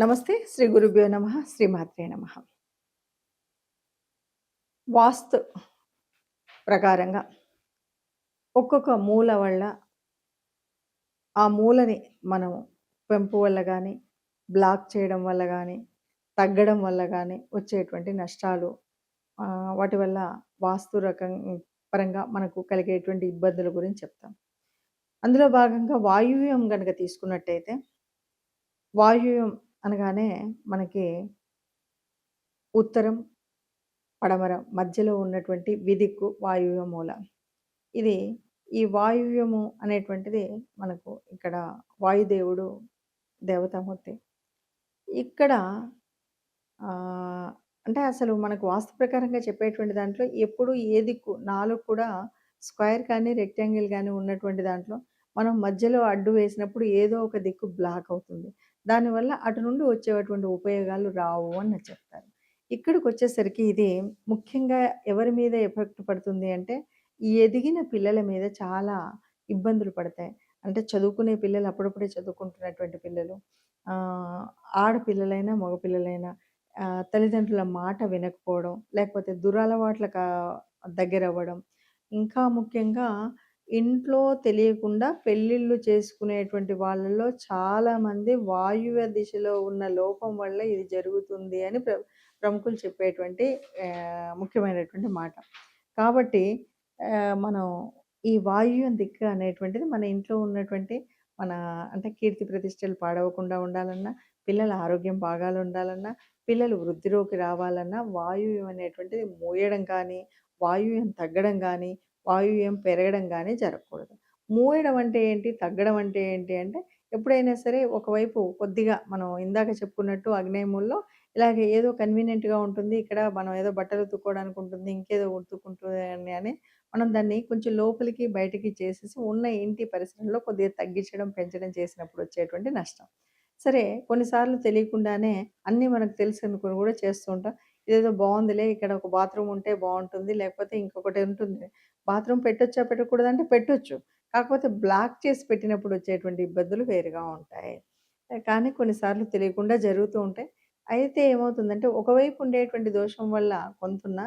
నమస్తే శ్రీ గురుభ్యో నమ శ్రీమాత్రే నమ. వాస్తు ప్రకారంగా ఒక్కొక్క మూల వల్ల ఆ మూలని మనం పెంపు వల్ల కానీ బ్లాక్ చేయడం వల్ల కానీ తగ్గడం వల్ల కానీ వచ్చేటువంటి నష్టాలు వాటి వల్ల వాస్తు రకం పరంగా మనకు కలిగేటువంటి ఇబ్బందుల గురించి చెప్తాం. అందులో భాగంగా వాయువ్యం కనుక తీసుకున్నట్టయితే వాయువ్యం అనగానే మనకి ఉత్తరం పడమర మధ్యలో ఉన్నటువంటి విదిక్కు వాయువ్య మూల. ఇది ఈ వాయువ్యము అనేటువంటిది మనకు ఇక్కడ వాయుదేవుడు దేవతామూర్తి. ఇక్కడ అంటే అసలు మనకు వాస్తు ప్రకారంగా చెప్పేటువంటి దాంట్లో ఎప్పుడు ఏ దిక్కు నాలుగు కూడా స్క్వేర్ కానీ రెక్టాంగిల్ కానీ ఉన్నటువంటి దాంట్లో మనం మధ్యలో అడ్డు వేసినప్పుడు ఏదో ఒక దిక్కు బ్లాక్ అవుతుంది. దానివల్ల అటు నుండి వచ్చేటువంటి ఉపయోగాలు రావు అని చెప్తారు ఇక్కడికి వచ్చేసరికి ఇది ముఖ్యంగా ఎవరి మీద ఎఫెక్ట్ పడుతుంది అంటే ఎదిగిన పిల్లల మీద చాలా ఇబ్బందులు పడతాయి. అంటే చదువుకునే పిల్లలు అప్పుడప్పుడే చదువుకుంటున్నటువంటి పిల్లలు ఆడపిల్లలైనా మగపిల్లలైనా తల్లిదండ్రుల మాట వినకపోవడం లేకపోతే దురలవాట్లకు దగ్గర అవ్వడం ఇంకా ముఖ్యంగా ఇంట్లో తెలియకుండా పెళ్ళిళ్ళు చేసుకునేటువంటి వాళ్ళలో చాలామంది వాయువ్య దిశలో ఉన్న లోపం వల్ల ఇది జరుగుతుంది అని ప్ర ప్రముఖులు చెప్పేటువంటి ముఖ్యమైనటువంటి మాట. కాబట్టి మనం ఈ వాయువ్య దిక్కు అనేటువంటిది మన ఇంట్లో ఉన్నటువంటి మన అంటే కీర్తి ప్రతిష్టలు పాడవకుండా ఉండాలన్నా పిల్లల ఆరోగ్యం బాగా ఉండాలన్నా పిల్లలు వృద్ధిలోకి రావాలన్నా వాయువ్యం అనేటువంటిది మూయడం కానీ వాయువ్యం తగ్గడం కానీ వాయువ్యం పెరగడం కానీ జరగకూడదు. మూయడం అంటే ఏంటి? తగ్గడం అంటే ఏంటి? అంటే ఎప్పుడైనా సరే ఒకవైపు కొద్దిగా మనం ఇందాక చెప్పుకున్నట్టు అగ్నేయముల్లో ఇలాగే ఏదో కన్వీనియంట్గా ఉంటుంది. ఇక్కడ మనం ఏదో బట్టలు ఉతుక్కోవడానికి ఉంటుంది. ఇంకేదో ఉతుక్కుంటుంది అని మనం దాన్ని కొంచెం లోపలికి బయటికి చేసేసి ఉన్న ఇంటి పరిసరంలో కొద్దిగా తగ్గించడం పెంచడం చేసినప్పుడు వచ్చేటువంటి నష్టం. సరే కొన్నిసార్లు తెలియకుండానే అన్నీ మనకు తెలుసు అనుకుని కూడా చేస్తూ ఉంటాం. ఇదేదో బాగుందిలే ఇక్కడ ఒక బాత్రూమ్ ఉంటే బాగుంటుంది లేకపోతే ఇంకొకటి ఉంటుంది. బాత్రూమ్ పెట్టొచ్చా పెట్టకూడదు అంటే పెట్టొచ్చు. కాకపోతే బ్లాక్ చేసి పెట్టినప్పుడు వచ్చేటువంటి ఇబ్బందులు వేరుగా ఉంటాయి. కానీ కొన్నిసార్లు తెలియకుండా జరుగుతూ ఉంటాయి. అయితే ఏమవుతుందంటే ఒకవైపు ఉండేటువంటి దోషం వల్ల కొంతున్న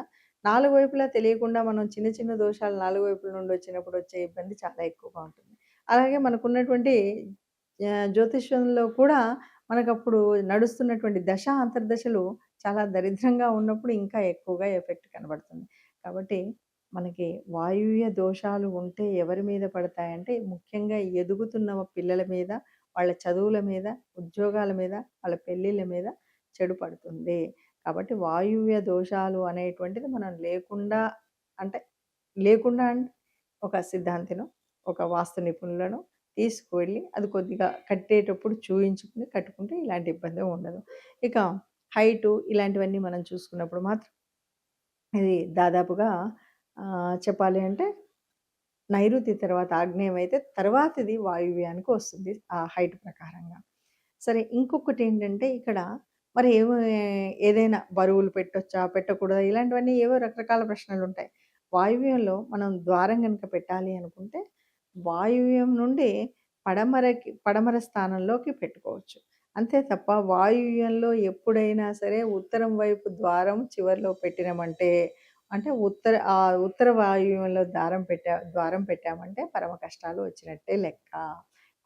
నాలుగు వైపులా తెలియకుండా మనం చిన్న చిన్న దోషాలు నాలుగు వైపుల నుండి వచ్చినప్పుడు వచ్చే ఇబ్బంది చాలా ఎక్కువగా ఉంటుంది. అలాగే మనకున్నటువంటి జ్యోతిష్యంలో కూడా మనకు అప్పుడు నడుస్తున్నటువంటి దశ అంతర్దశలు చాలా దరిద్రంగా ఉన్నప్పుడు ఇంకా ఎక్కువగా ఎఫెక్ట్ కనబడుతుంది. కాబట్టి మనకి వాయువ్య దోషాలు ఉంటే ఎవరి మీద పడతాయంటే ముఖ్యంగా ఎదుగుతున్న పిల్లల మీద వాళ్ళ చదువుల మీద ఉద్యోగాల మీద వాళ్ళ పెళ్ళిళ్ళ మీద చెడు పడుతుంది. కాబట్టి వాయువ్య దోషాలు అనేటువంటిది మనం లేకుండా అంటే లేకుండా అంటే ఒక సిద్ధాంతిను ఒక వాస్తు నిపుణులను తీసుకువెళ్ళి అది కొద్దిగా కట్టేటప్పుడు చూయించుకుని కట్టుకుంటే ఇలాంటి ఇబ్బంది ఉండదు. ఇక హైటు ఇలాంటివన్నీ మనం చూసుకున్నప్పుడు మాత్రం ఇది దాదాపుగా చెప్పాలి అంటే నైరుతి తర్వాత ఆగ్నేయం అయితే తర్వాతది వాయువ్యానికి వస్తుంది ఆ హైట్ ప్రకారంగా. సరే ఇంకొకటి ఏంటంటే ఇక్కడ మరి ఏమో ఏదైనా బరువులు పెట్టొచ్చా పెట్టకూడదా ఇలాంటివన్నీ ఏవో రకరకాల ప్రశ్నలు ఉంటాయి. వాయువ్యంలో మనం ద్వారం కనుక పెట్టాలి అనుకుంటే వాయువ్యం నుండి పడమరకి పడమర స్థానంలోకి పెట్టుకోవచ్చు. అంతే తప్ప వాయువ్యంలో ఎప్పుడైనా సరే ఉత్తరం వైపు ద్వారం చివరిలో పెట్టినామంటే అంటే ఉత్తర ఆ ఉత్తర వాయువ్యంలో దారం పెట్టా ద్వారం పెట్టామంటే పరమ కష్టాలు వచ్చినట్టే లెక్క.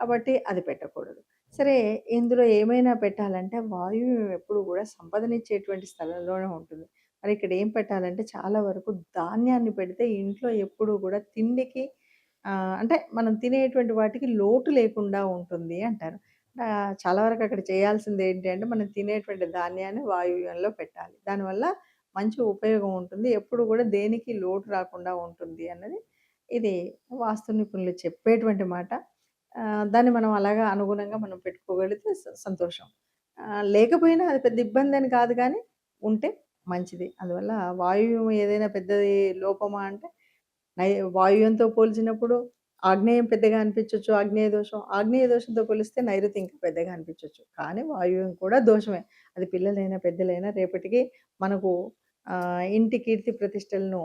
కాబట్టి అది పెట్టకూడదు. సరే ఇందులో ఏమైనా పెట్టాలంటే వాయువ్యం ఎప్పుడు కూడా సంపదనిచ్చేటువంటి స్థలంలోనే ఉంటుంది. మరి ఇక్కడ ఏం పెట్టాలంటే చాలా వరకు ధాన్యాన్ని పెడితే ఇంట్లో ఎప్పుడు కూడా తిండికి అంటే మనం తినేటువంటి వాటికి లోటు లేకుండా ఉంటుంది అంటారు. చాలా వరకు అక్కడ చేయాల్సింది ఏంటి అంటే మనం తినేటువంటి ధాన్యాన్ని వాయువ్యంలో పెట్టాలి. దానివల్ల మంచి ఉపయోగం ఉంటుంది. ఎప్పుడు కూడా దేనికి లోటు రాకుండా ఉంటుంది అన్నది ఇది వాస్తు నిపుణులు చెప్పేటువంటి మాట. దాన్ని మనం అలాగా అనుగుణంగా మనం పెట్టుకోగలిగితే స- సంతోషం. లేకపోయినా అది పెద్ద ఇబ్బంది అని కాదు కానీ ఉంటే మంచిది. అందువల్ల వాయువ్యం ఏదైనా పెద్దది లోపమా అంటే నై వాయువ్యంతో పోల్చినప్పుడు ఆగ్నేయం పెద్దగా అనిపించవచ్చు ఆగ్నేయ దోషం. ఆగ్నేయ దోషంతో పోలిస్తే నైరుతి ఇంకా పెద్దగా అనిపించవచ్చు కానీ వాయువ్యం కూడా దోషమే. అది పిల్లలైనా పెద్దలైనా రేపటికి మనకు ఇంటి కీర్తి ప్రతిష్టలను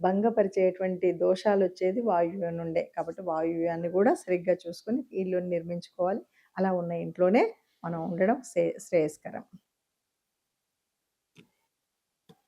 భంగపరిచేటువంటి దోషాలు వచ్చేది వాయువ్యం నుండే కాబట్టి వాయువ్యాన్ని కూడా సరిగ్గా చూసుకొని ఇల్లు నిర్మించుకోవాలి. అలా ఉన్న ఇంట్లోనే మనం ఉండడం శ్రే శ్రేయస్కరం.